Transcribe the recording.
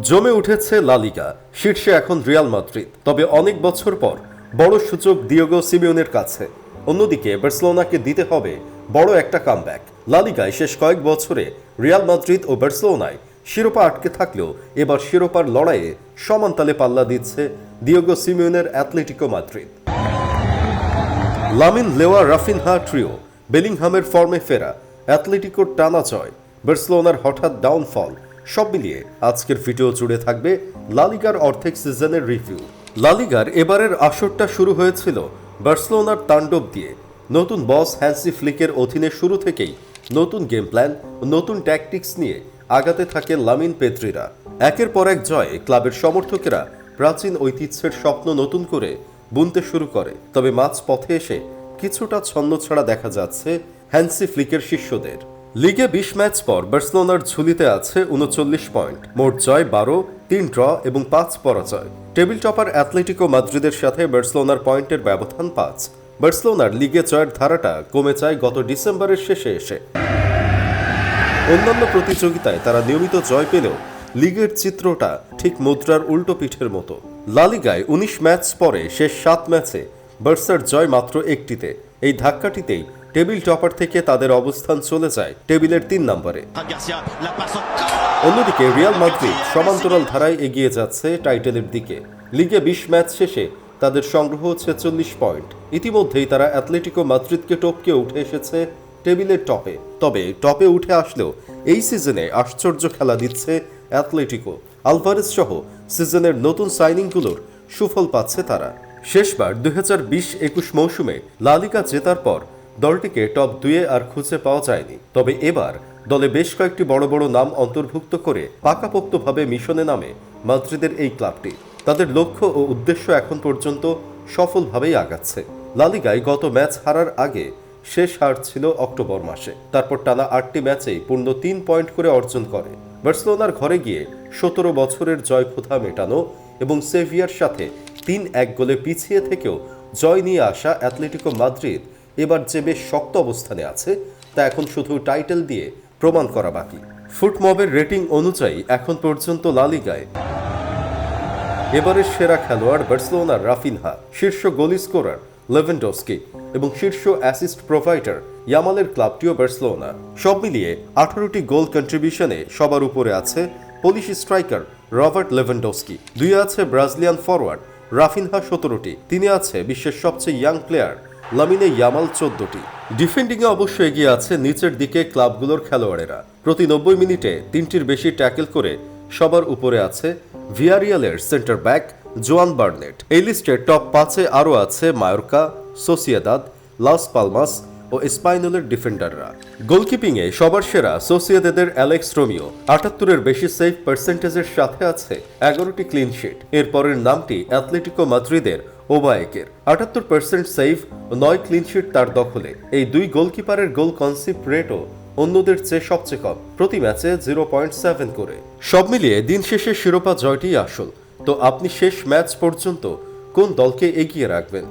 জমে উঠেছে লালিগা শীর্ষে এখন রিয়াল মাদ্রিদ। তবে অনেক বছর পর বড় সূচক দিয়োগো সিমিওনের কাছে। অন্যদিকে বার্সেলোনাকে দিতে হবে বড় একটা কামব্যাক। লালিগায় শেষ কয়েক বছরে রিয়াল মাদ্রিদ ও বার্সেলোনায় শিরোপা আটকে থাকলেও এবার শিরোপার লড়াইয়ে সমান তালে পাল্লা দিচ্ছে Diego সিমিওনের Atletico Madrid. Lamine Lewa Raphinha trio, বেলিংহামের ফর্মে ফেরা, অ্যাথলেটিকোর টানা জয়, বার্সেলোনার হঠাৎ ডাউনফল সব মিলিয়ে আজকের ভিডিও জুড়ে থাকবে লালিগার অর্ধেক সিজনের রিভিউ। লালিগার এবারের আসরটা শুরু হয়েছিল বার্সেলোনার তাণ্ডব দিয়ে। নতুন বস হ্যান্সি ফ্লিকের অধীনে শুরু থেকেই নতুন গেম প্ল্যান নতুন ট্যাকটিক্স নিয়ে আগাতে থাকে লামিন পেদ্রিরা। একের পর এক জয়ে ক্লাবের সমর্থকেরা প্রাচীন ঐতিহ্যের স্বপ্ন নতুন করে বুনতে শুরু করে। তবে মাঝ পথে এসে কিছুটা ছন্দ ছাড়া দেখা যাচ্ছে হ্যান্সি ফ্লিকের শিষ্যদের। লিগে বিশ ম্যাচ পর বার্সেলোনার ঝুলিতে আছে উনচল্লিশ পয়েন্ট। মোট জয় বারো, তিন ড্র এবং পাঁচ পরাজয়। টেবিল টপার অ্যাথলেটিকো মাদ্রিদের সাথে বার্সেলোনার পয়েন্টের ব্যবধান পাঁচ। বার্সেলোনার লিগে জয়ের ধারাটা কমে যায় গত ডিসেম্বরের শেষে এসে। অন্যান্য প্রতিযোগিতায় তারা নিয়মিত জয় পেলেও লিগের চিত্রটা ঠিক মুদ্রার উল্টো পিঠের মতো। লালিগায় উনিশ ম্যাচ পরে শেষ সাত ম্যাচে বার্সার জয় মাত্র একটিতে। এই ধাক্কাটিতেই টেবিল টপার থেকে তাদের অবস্থান চলে যায় টেবিলের তিন নম্বরে। অন্যদিকে রিয়াল মাদ্রিদ সমান্তরাল ধারায় এগিয়ে যাচ্ছে টাইটেলের দিকে। লিগে বিশ ম্যাচ শেষে তাদের সংগ্রহ ছেচল্লিশ পয়েন্ট। ইতিমধ্যেই তারা অ্যাথলেটিকো মাদ্রিদকে টপকে উঠে এসেছে টেবিলের টপে। তবে টপে উঠে আসলেও এই সিজনে আশ্চর্য খেলা দিচ্ছে অ্যাথলেটিকো আলভারেজ সহ সিজনের নতুন সাইনিংগুলোর সুফল পাচ্ছে তারা। শেষবার দুই হাজার বিশ একুশ মৌসুমে লালিকা জেতার পর দলটিকে টপ দুয়ে আর খুঁজে পাওয়া যায়নি। তবে এবার দলে বেশ কয়েকটি বড় বড় নাম অন্তর্ভুক্ত করে পাকাপোক্তভাবে মিশনে নামে মাদ্রিদের এই ক্লাবটি। তাদের লক্ষ্য ও উদ্দেশ্য এখন পর্যন্ত সফলভাবেই আগাচ্ছে। লালিগায় গত ম্যাচ হারার আগে শেষ হার ছিল অক্টোবর মাসে। তারপর টানা আটটি ম্যাচেই পূর্ণ তিন পয়েন্ট করে অর্জন করে। বার্সেলোনার ঘরে গিয়ে সতেরো বছরের জয় ক্ষুধা মেটানো এবং সেভিয়ার সাথে তিন এক গোলে পিছিয়ে থেকেও জয় নিয়ে আসা অ্যাথলেটিকো মাদ্রিদ এবার যে বেশ শক্ত অবস্থানে আছে, তা এখন শুধু টাইটেল দিয়ে প্রমাণ করা বাকি। ফুটমবের রেটিং অনুযায়ী এখন পর্যন্ত লালিগায় এবারের সেরা খেলোয়াড় বার্সেলোনার রাফিনহা, শীর্ষ গোলি স্কোরার লেভেন্ডোস্কি এবং শীর্ষ অ্যাসিস্ট প্রোভাইডার ইয়ামালের ক্লাবটিও বার্সেলোনা। সব মিলিয়ে আঠারোটি গোল কন্ট্রিবিউশনে সবার উপরে আছে পোলিশ স্ট্রাইকার রবার্ট লেভেন্ডোস্কি। দুই আছে ব্রাজিলিয়ান ফরওয়ার্ড রাফিনহা সতেরোটি, তিনি আছে বিশ্বের সবচেয়ে ইয়াং প্লেয়ার লামিনে ইয়ামাল চোদ্দটি। ডিফেন্ডিংয়ে অবশ্য এগিয়ে আছে নিচের দিকে ক্লাবগুলোর খেলোয়াড়েরা। প্রতি নব্বই মিনিটে তিনটির বেশি ট্যাকেল করে সবার উপরে আছে ভিয়ারিয়ালের সেন্টার ব্যাক জোয়ান বার্নেট। এই লিস্টে টপ পাঁচে আরও আছে মায়োরকা, সোসিয়াদাদ, লাস পালমাস ও স্পাইনোলের ডিফেন্ডাররা। গোলকিপিংয়ে সবার সেরা সোসিয়াদাদের অ্যালেক্স রোমিও আটাত্তরের বেশি সেভ পার্সেন্টেজের সাথে আছে এগারোটি ক্লিন শিট। এরপরের নামটি অ্যাথলেটিকো মাদ্রিদের ওবায়েকের। আটাত্তর পার্সেন্ট সেভ, নয় ক্লিন শিট তার দখলে। এই দুই গোলকিপারের গোল কনসিপ্ট রেটও অন্যদের চেয়ে সবচেয়ে কম, প্রতি ম্যাচে জিরো পয়েন্ট সেভেন করে। সব মিলিয়ে দিন শেষে শিরোপা জয়টি আসল। তো আপনি শেষ ম্যাচ পর্যন্ত কোন দলকে এগিয়ে রাখবেন?